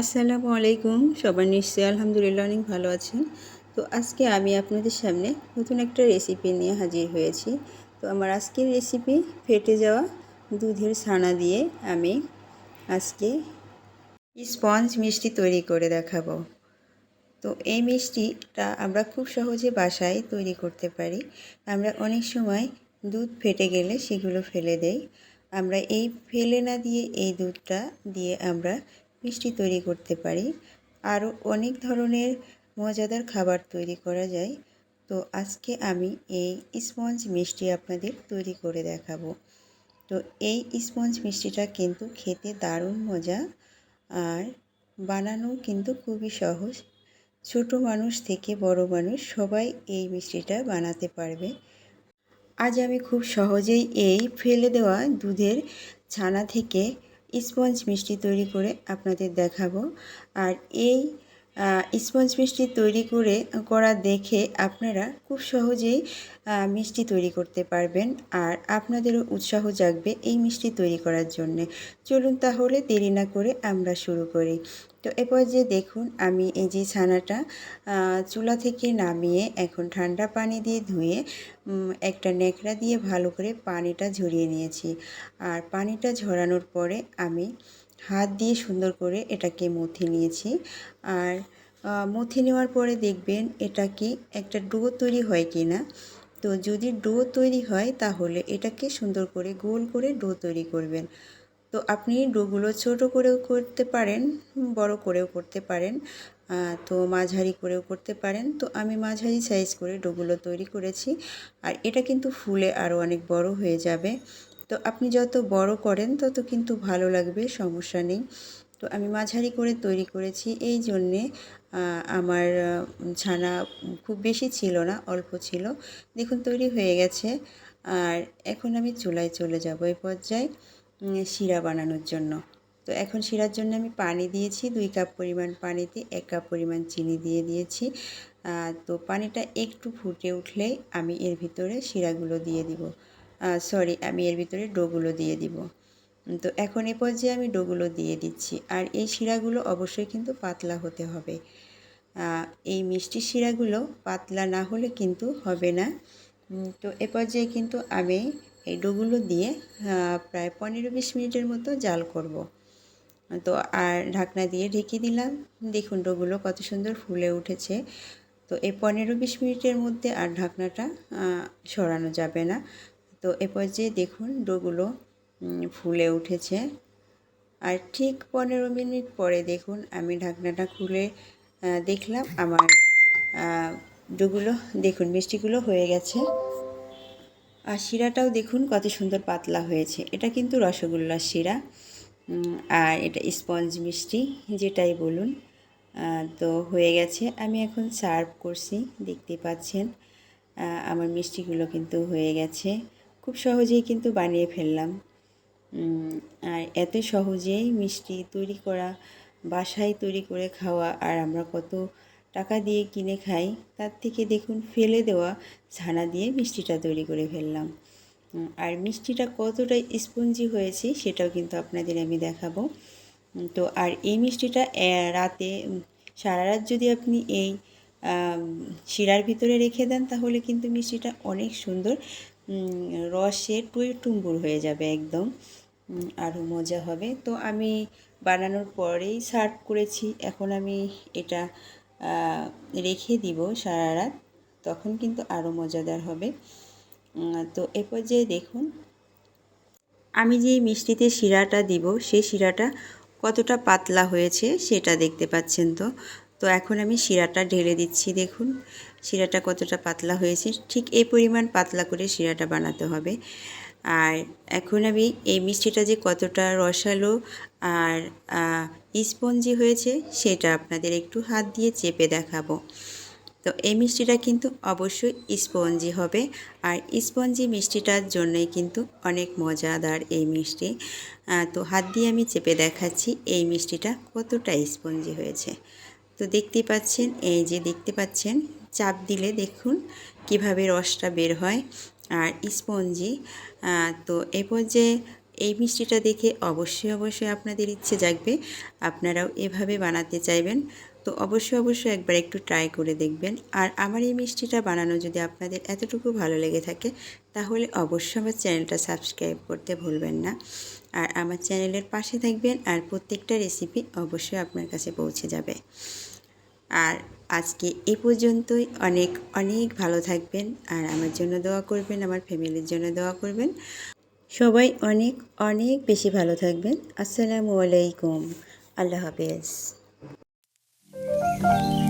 আসসালামু আলাইকুম। সবার নিশ্চয়ই আলহামদুলিল্লাহ অনেক ভালো আছেন। তো আজকে আমি আপনাদের সামনে নতুন একটা রেসিপি নিয়ে হাজির হয়েছি। তো আমার আজকের রেসিপি ফেটে যাওয়া দুধের ছানা দিয়ে আমি আজকে স্পঞ্জ মিষ্টি তৈরি করে দেখাবো। তো এই মিষ্টিটা আমরা খুব সহজে বাসায় তৈরি করতে পারি। আমরা অনেক সময় দুধ ফেটে গেলে সেগুলো ফেলে দেই। আমরা এই ফেলে না দিয়ে এই দুধটা দিয়ে আমরা মিষ্টি তৈরি করতে পারি। আরও অনেক ধরনের মজাদার খাবার তৈরি করা যায়। তো আজকে আমি এই স্পঞ্জ মিষ্টি আপনাদের তৈরি করে দেখাবো। তো এই স্পঞ্জ মিষ্টিটা কিন্তু খেতে দারুণ মজা। আর বানানো কিন্তু খুবই সহজ। ছোট মানুষ থেকে বড় মানুষ সবাই এই মিষ্টিটা বানাতে পারবে। আজ আমি খুব সহজেই এই ফেলে দেওয়া দুধের ছানা থেকে স্পঞ্জ মিষ্টি তৈরি করে আপনাদের দেখাবো। আর এই স্পঞ্জ মিষ্টি তৈরি করে, করা দেখে আপনারা খুব সহজেই মিষ্টি তৈরি করতে পারবেন। আর আপনাদেরও উৎসাহ জাগবে এই মিষ্টি তৈরি করার জন্যে। চলুন তাহলে দেরি না করে আমরা শুরু করি। তো এরপর যে দেখুন, আমি এই যে ছানাটা চুলা থেকে নামিয়ে এখন ঠান্ডা পানি দিয়ে ধুয়ে একটা ন্যাকড়া দিয়ে ভালো করে পানিটা ঝরিয়ে নিয়েছি। আর পানিটা ঝরানোর পরে আমি হাত দিয়ে সুন্দর করে এটাকে মথে নিয়েছি। আর মথে নেওয়ার পরে দেখবেন এটা কি একটা ডো তৈরি হয় কি না? তো যদি ডো তৈরি হয় তাহলে এটাকে সুন্দর করে গোল করে ডো তৈরি করবেন। তো আপনি ডোগুলো ছোট করেও করতে পারেন, বড় করেও করতে পারেন তো মাঝারি করেও করতে পারেন। তো আমি মাঝারি সাইজ করে ডোগুলো তৈরি করেছি। আর এটা কিন্তু ফুলে আরও অনেক বড় হয়ে যাবে। তো আপনি যত বড় করেন, তত কিন্তু ভালো লাগবে, সমস্যা নেই। তো আমি মাঝারি করে তৈরি করেছি। এই জন্যে আমার ছানা খুব বেশি ছিল না, অল্প ছিল। দেখুন, তৈরি হয়ে গেছে। আর এখন আমি চুলায় চলে যাব এই পর্যায়ে। শিরা বানানোর জন্য। তো এখন শিরার জন্য আমি পানি দিয়েছি, দুই কাপ পরিমাণ পানিতে এক কাপ পরিমাণ চিনি দিয়ে দিয়েছি। তো পানিটা একটু ফুটে উঠলেই আমি এর ভিতরে শিরাগুলো দিয়ে দিব। সরি আমি এর ভিতরে ডোগুলো দিয়ে দিব। তো এখন এ পর্যায়ে আমি ডোগুলো দিয়ে দিচ্ছি। আর এই শিরাগুলো অবশ্যই কিন্তু পাতলা হতে হবে। এই মিষ্টি শিরাগুলো পাতলা না হলে কিন্তু হবে না। তো এ পর্যায়ে কিন্তু আমি এই ডোগুলো দিয়ে প্রায় পনেরো বিশ মিনিটের মতো জাল করব। তো আর ঢাকনা দিয়ে ঢেকে দিলাম। দেখুন ডোগুলো কত সুন্দর ফুলে উঠেছে। তো এই পনেরো বিশ মিনিটের মধ্যে আর ঢাকনাটা সরানো যাবে না। তো এ পর্যায়ে দেখুন ডোগুলো ফুলে উঠেছে। আর ঠিক পনেরো মিনিট পরে দেখুন আমি ঢাকনাটা খুলে দেখলাম আমার ডোগুলো, দেখুন মিষ্টিগুলো হয়ে গেছে। আর শিরাটাও দেখুন কত সুন্দর পাতলা হয়েছে। এটা কিন্তু রসগোল্লার শিরা। আর এটা স্পঞ্জ মিষ্টি যেটাই বলুন। তো হয়ে গেছে। আমি এখন সার্ভ করছি, দেখতে পাচ্ছেন। আমার মিষ্টিগুলো কিন্তু হয়ে গেছে। খুব সহজেই কিন্তু বানিয়ে ফেললাম। আর এত সহজেই মিষ্টি তৈরি করা, বাসায় তৈরি করে খাওয়া, আর আমরা কত টাকা দিয়ে কিনে খাই, তার থেকে দেখুন ফেলে দেওয়া ছানা দিয়ে মিষ্টিটা তৈরি করে ফেললাম। আর মিষ্টিটা কতটা স্পঞ্জি হয়েছে সেটাও কিন্তু আপনাদের আমি দেখাবো। তো আর এই মিষ্টিটা রাতে সারা রাত যদি আপনি এই শিরার ভিতরে রেখে দেন, তাহলে কিন্তু মিষ্টিটা অনেক সুন্দর রসে টুই টুম্বুর হয়ে যাবে একদম। আরও মজা হবে। তো আমি বানানোর পরেই সার্ভ করেছি। এখন আমি এটা রেখে দিব সারা রাত, তখন কিন্তু আরও মজাদার হবে। তো এ পর্যায়ে দেখুন, আমি যে মিষ্টিতে শিরাটা দিব, সেই শিরাটা কতটা পাতলা হয়েছে সেটা দেখতে পাচ্ছেন তো। তো এখন আমি শিরাটা ঢেলে দিচ্ছি, দেখুন, শিরাটা কতটা পাতলা হয়েছে। ঠিক এই পরিমাণ পাতলা করে শিরাটা বানাতে হবে। আর এখন আমি এই মিষ্টিটা যে কতটা রসালো আর স্পঞ্জি হয়েছে সেটা আপনাদের একটু হাত দিয়ে চেপে দেখাবো। তো এই মিষ্টিটা কিন্তু অবশ্যই স্পঞ্জি হবে আর স্পঞ্জি মিষ্টিটার জন্যই কিন্তু অনেক মজাদার এই মিষ্টি। তো হাত দিয়ে আমি চেপে দেখাচ্ছি এই মিষ্টিটা কতটা স্পঞ্জি হয়েছে। তো দেখতে পাচ্ছেন, এই যে দেখতে পাচ্ছেন, চাপ দিলে দেখুন কীভাবে রসটা বের হয়। আর স্পঞ্জি তো এ পর্যায়ে এই মিষ্টিটা দেখে অবশ্যই অবশ্যই আপনাদের ইচ্ছে জাগবে। আপনারাও এভাবে বানাতে চাইবেন। তো অবশ্যই অবশ্যই একবার একটু ট্রাই করে দেখবেন। আর আমার এই মিষ্টিটা বানানো যদি আপনাদের এতটুকু ভালো লেগে থাকে, তাহলে অবশ্যই আমার চ্যানেলটা সাবস্ক্রাইব করতে ভুলবেন না। আর আমার চ্যানেলের পাশে থাকবেন আর প্রত্যেকটা রেসিপি অবশ্যই আপনার কাছে পৌঁছে যাবে। আর আজকে এ পর্যন্তই। অনেক অনেক ভালো থাকবেন আর আমার জন্য দোয়া করবেন, আমার ফ্যামিলির জন্য দোয়া করবেন। সবাই অনেক অনেক বেশি ভালো থাকবেন। আসসালামু আলাইকুম। আল্লাহ হাফেজ।